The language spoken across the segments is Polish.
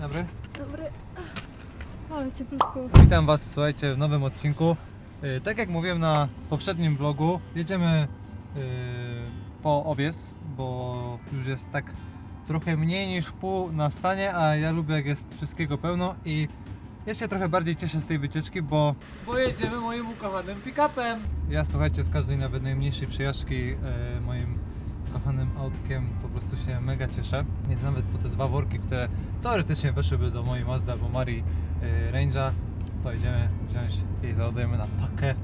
Dobry. Dobry. Ale cieplutko. Witam Was, słuchajcie, w nowym odcinku. Yy, Tak jak mówiłem na poprzednim vlogu, jedziemy yy, po owiec, bo już jest tak trochę mniej niż pół na stanie, a ja lubię jak jest wszystkiego pełno i ja się trochę bardziej cieszę z tej wycieczki, bo pojedziemy moim ukochanym pick-upem. Ja słuchajcie, z każdej nawet najmniejszej przejażdżki yy, moim kochanym autkiem po prostu się mega cieszę. Więc nawet po te dwa worki, które teoretycznie weszłyby do mojej Mazda albo Marii yy, Range'a, to idziemy wziąć i załadujemy na pakę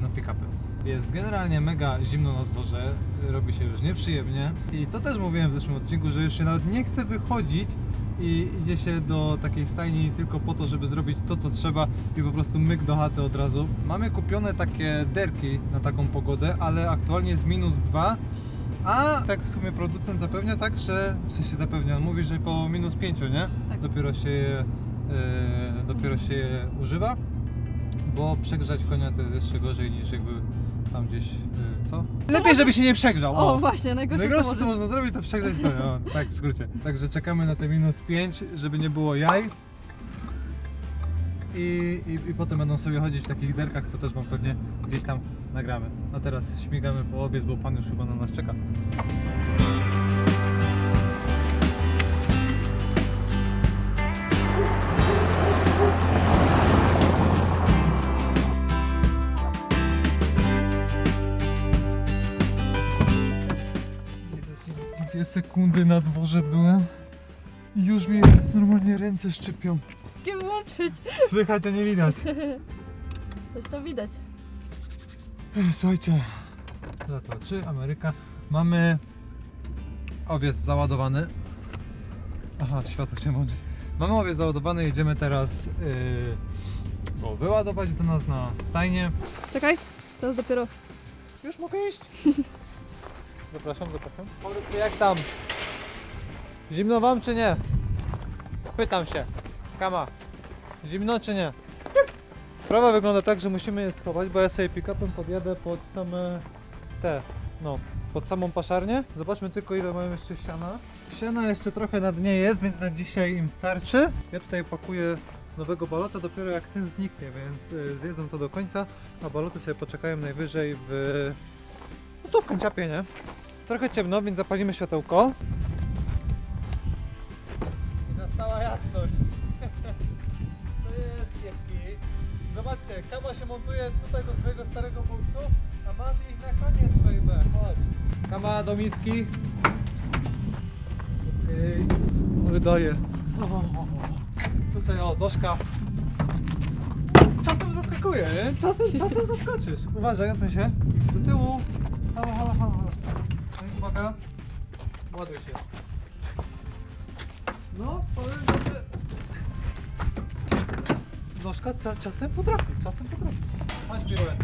no pick-upy. Jest generalnie mega zimno na dworze, robi się już nieprzyjemnie i to też mówiłem w zeszłym odcinku, że już się nawet nie chce wychodzić i idzie się do takiej stajni tylko po to, żeby zrobić to co trzeba i po prostu myk do chaty od razu. Mamy kupione takie derki na taką pogodę, ale aktualnie jest minus 2 a tak w sumie producent zapewnia tak, że w sensie zapewnia, on mówi, że po minus 5, nie? Tak. Dopiero się je, e, dopiero się je używa, bo przegrzać konia to jest jeszcze gorzej niż jakby tam gdzieś, e, co? Lepiej, żeby się nie przegrzał. O, właśnie, najgorsze, Najgorsze co można zrobić to przegrzać konia, o, tak w skrócie. Także czekamy na te minus 5, żeby nie było jaj. I, i, I potem będą sobie chodzić w takich derkach, to też wam pewnie gdzieś tam nagramy. A teraz śmigamy po obiec, bo pan już chyba na nas czeka. Sekundy na dworze byłem i już mi normalnie ręce szczypią. Nie włączyć. Słychać, a nie widać. Coś tam widać. Ej, Słuchajcie, teraz co, czy Ameryka? Mamy owiec załadowany. Aha, światło chciałem włączyć. Mamy owiec załadowany, jedziemy teraz yy, go wyładować do nas na stajnie. Czekaj, teraz dopiero. Już mogę iść? Zapraszam, zapraszam. Powiedzcie jak tam? Zimno wam czy nie? Pytam się. Kama. Zimno czy nie? Sprawa wygląda tak, że musimy je schować, bo ja sobie pick-upem podjadę pod same te, no, pod samą paszarnię. Zobaczmy tylko ile mają jeszcze siana. Siana jeszcze trochę na dnie jest, więc na dzisiaj im starczy. Ja tutaj pakuję nowego balota dopiero jak ten zniknie, więc y, zjedzą to do końca, a baloty sobie poczekają najwyżej w... No tu w kanciapie, nie? Trochę ciemno, więc zapalimy światełko. I nastała jasność. To jest kiepki. Zobaczcie, kama się montuje tutaj do swojego starego punktu, a masz iść na koniec baby. Chodź. Kama do miski. Okej. Wydaje. Tutaj o, Zoszka. Czasem zaskakuje, nie? Czasem, czasem zaskoczysz. Uważaj, odsuń się. Do tyłu. Uwaga. Ładuj się. No, powiem, że... Zoszka ca- czasem potrafi, czasem potrafi. Chodź piruet.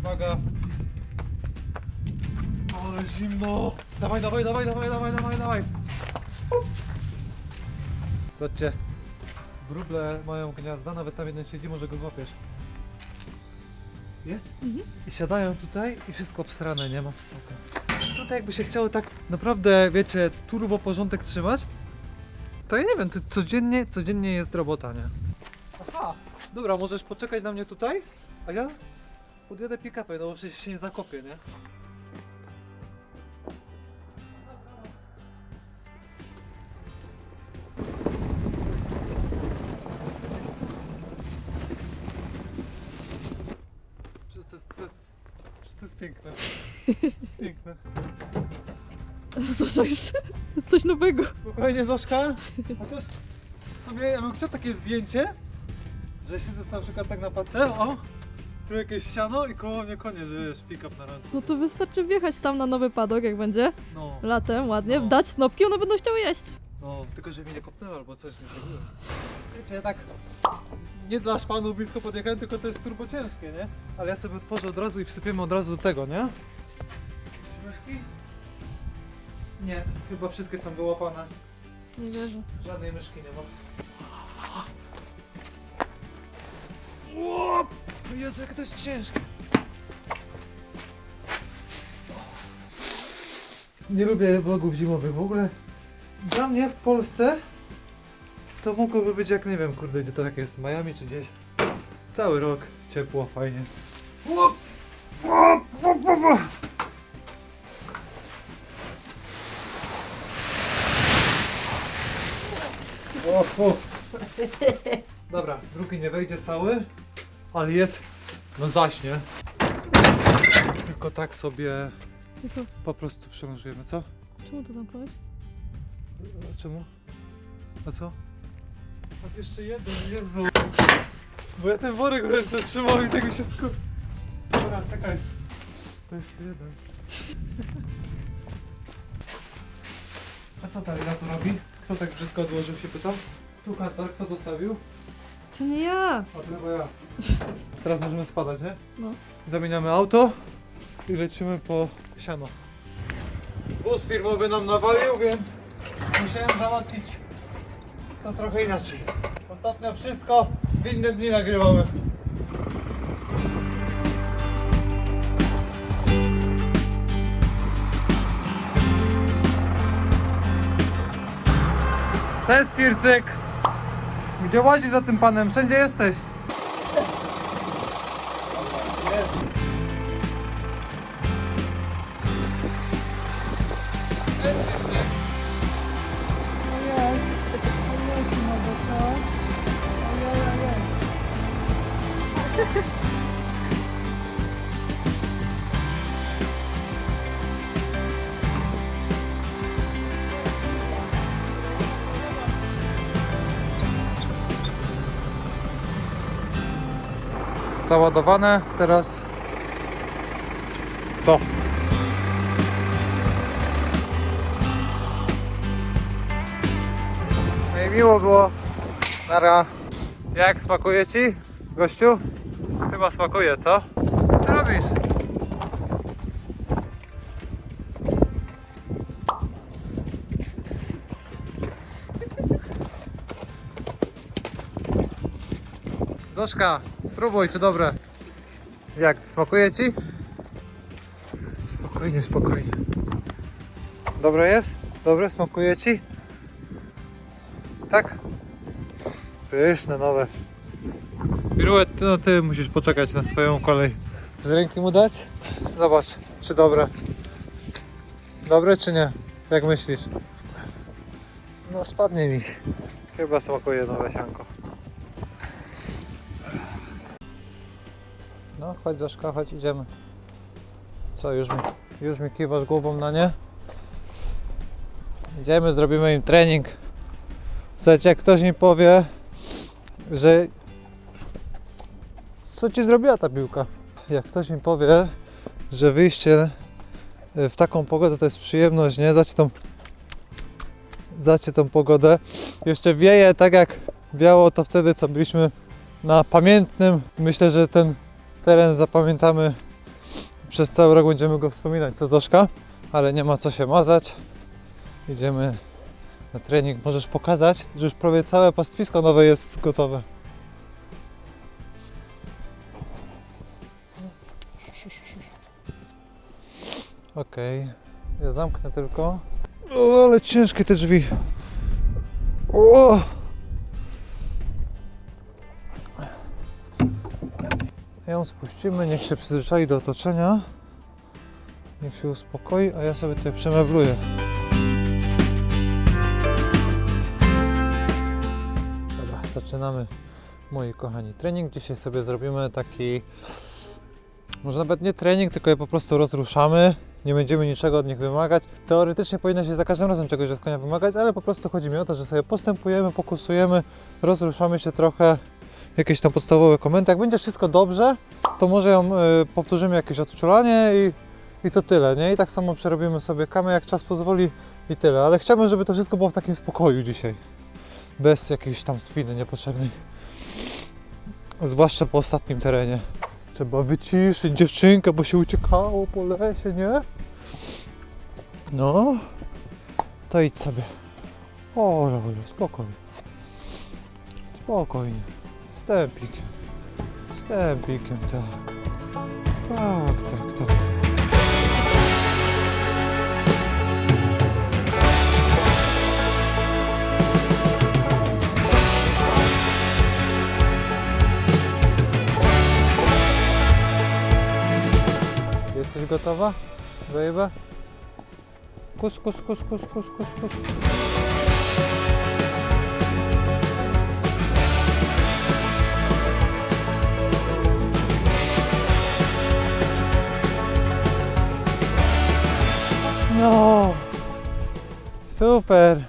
Uwaga. Ale zimno. Dawaj, dawaj, dawaj, dawaj, dawaj, dawaj, dawaj. Zobaczcie. Wróble mają gniazda, nawet tam jeden siedzi, może go złapiesz. Jest? Mhm. I siadają tutaj i wszystko obsrane, nie ma masakra. Tutaj jakby się chciało tak naprawdę, wiecie, turbo porządek trzymać, to ja nie wiem, to codziennie, codziennie jest robota, nie? Aha, dobra, możesz poczekać na mnie tutaj, a ja podjadę pick-upem, no bo przecież się nie zakopię, nie? Przecież to jest, to jest, przecież to jest piękne. To jest piękne. Zobaczysz, coś nowego. Spokojnie, Zoszka. Chociaż ja bym chciał takie zdjęcie, że siedzę na przykład tak na pace, o, tu jakieś siano i koło mnie konie, że pick-up na ręce. No to wystarczy wjechać tam na nowy padok, jak będzie. No, Latem, ładnie, No. dać snopki, one będą chciały jeść. no, tylko że mnie nie kopnęło albo coś mi zrobiło. Wiecie, ja tak nie dla szpanu blisko podjechałem, tylko to jest turbo ciężkie, nie? Ale ja sobie otworzę od razu i wsypiemy od razu do tego, nie? Myszki? Nie, chyba wszystkie są wyłapane. Nie wierzę. Żadnej myszki nie ma. Łop! Jezu, jak to jest ciężkie. Nie lubię vlogów zimowych w ogóle. Dla mnie w Polsce To mogłoby być jak nie wiem, kurde, gdzie to jak jest, w Miami czy gdzieś. Cały rok ciepło, fajnie. O! O! O! O! O! Dobra, drugi nie wejdzie cały, ale jest, no zaśnie. Tylko tak sobie Tylko, po prostu przełożymy, co? czemu to zamknąłeś? A czemu? A co? Tak jeszcze jeden, Jezu. Bo ja ten worek w ręce trzymam i tak mi się sku... Dobra, czekaj. To jeszcze jeden. A co ta Lila tu robi? Kto tak brzydko odłożył się pytam? Tu kantor, kto zostawił? To nie ja! A chyba ja. Teraz możemy spadać, nie? No. Zamieniamy auto i lecimy po siano. Bus firmowy nam nawalił, więc musiałem załatwić to trochę inaczej. Ostatnio wszystko w inne dni nagrywamy. Cześć Fircyk! Gdzie łazi za tym panem? Wszędzie jesteś! Załadowane, teraz to. No i miło było. Nara. Jak smakuje ci, gościu? Chyba smakuje, co? Zoszka, spróbuj, czy dobre? Jak, smakuje ci? Spokojnie, spokojnie. Dobre jest? Dobre, smakuje ci? Tak? Pyszne, nowe. Piruet, ty, no ty musisz poczekać na swoją kolej. Z ręki mu dać? Zobacz, czy dobre. Dobre czy nie? Jak myślisz? No spadnie mi. Chyba smakuje nowe sianko. No, chodź Zoszka, chodź, idziemy. Co, już mi, już mi kiwasz głową na nie? Idziemy, zrobimy im trening. Słuchajcie, jak ktoś mi powie, że... Co ci zrobiła ta piłka? Jak ktoś mi powie, że wyjście w taką pogodę to jest przyjemność, nie? Zacie tą... Zacie tą pogodę. Jeszcze wieje tak jak wiało to wtedy, co byliśmy na pamiętnym. Myślę, że ten teren zapamiętamy przez cały rok będziemy go wspominać, co Zoszka, ale nie ma co się mazać. Idziemy na trening. Możesz pokazać, że już prawie całe pastwisko nowe jest gotowe. Okej, ja zamknę tylko. O, ale ciężkie te drzwi. O! Spuścimy, niech się przyzwyczai do otoczenia. Niech się uspokoi, a ja sobie tutaj przemebluję. Dobra, zaczynamy moi kochani trening. Dzisiaj sobie zrobimy taki, może nawet nie trening, tylko je po prostu rozruszamy. Nie będziemy niczego od nich wymagać. Teoretycznie powinno się za każdym razem czegoś od konia wymagać, ale po prostu chodzi mi o to, że sobie postępujemy, pokusujemy, rozruszamy się trochę, jakieś tam podstawowe komendy. Jak będzie wszystko dobrze, to może ją y, powtórzymy jakieś odczulanie i, i to tyle, nie? I tak samo przerobimy sobie kamę, jak czas pozwoli i tyle. Ale chciałbym, żeby to wszystko było w takim spokoju dzisiaj. Bez jakiejś tam spiny niepotrzebnej. Zwłaszcza po ostatnim terenie. Trzeba wyciszyć dziewczynkę, bo się uciekało po lesie, nie? No. To idź sobie. O, Lolo, spokojnie. Spokojnie. Wstępik. Wstępikiem, tak. Tak, tak, tak. Jesteś gotowa? Baby? Kus, kus, kus, kus, kus, kus, kus. No. Super.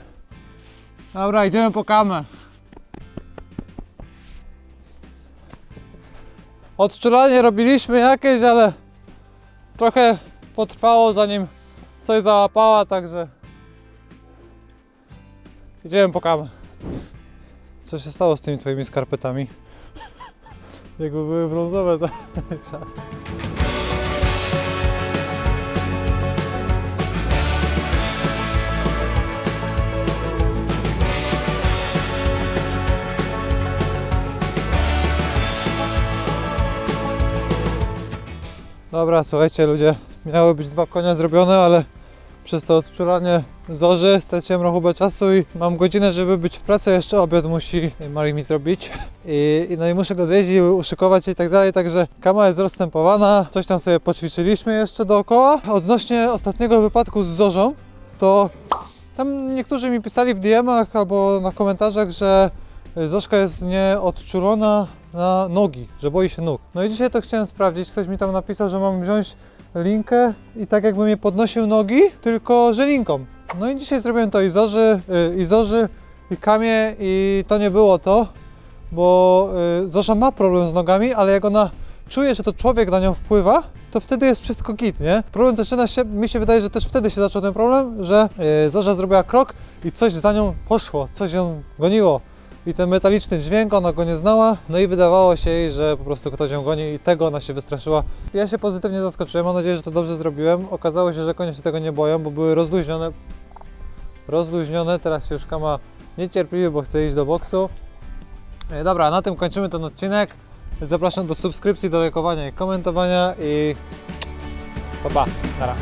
Dobra, idziemy po kamę. Odczulanie robiliśmy jakieś, ale trochę potrwało zanim coś załapała, także idziemy po kamę. Co się stało z tymi twoimi skarpetami? Jakby były brązowe to czas. Dobra, słuchajcie ludzie, miały być dwa konia zrobione, ale przez to odczulanie zorzy straciłem rachubę czasu i mam godzinę, żeby być w pracy, jeszcze obiad musi Mari mi zrobić. I, no i muszę go zjeść i uszykować i tak dalej, także kama jest rozstępowana, coś tam sobie poćwiczyliśmy jeszcze dookoła. Odnośnie ostatniego wypadku z zorzą, to tam niektórzy mi pisali w DM-ach albo na komentarzach, że Zoszka jest nieodczulona na nogi, że boi się nóg. No i dzisiaj to chciałem sprawdzić. Ktoś mi tam napisał, że mam wziąć linkę i tak jakbym je podnosił nogi, tylko że linką. No i dzisiaj zrobiłem to i Zorzy, y, i Kamie i to nie było to, bo y, Zorza ma problem z nogami, ale jak ona czuje, że to człowiek na nią wpływa, to wtedy jest wszystko git, nie? Problem zaczyna się, mi się wydaje, że też wtedy się zaczął ten problem, że y, Zorza zrobiła krok i coś za nią poszło, coś ją goniło i ten metaliczny dźwięk, ona go nie znała, no i wydawało się jej, że po prostu ktoś ją goni i tego ona się wystraszyła. Ja się pozytywnie zaskoczyłem, mam nadzieję, że to dobrze zrobiłem. Okazało się, że konie się tego nie boją, bo były rozluźnione, rozluźnione, teraz się już kama niecierpliwy, bo chce iść do boksu. E, Dobra, na tym kończymy ten odcinek. Zapraszam do subskrypcji, do lajkowania i komentowania i pa pa, Nara.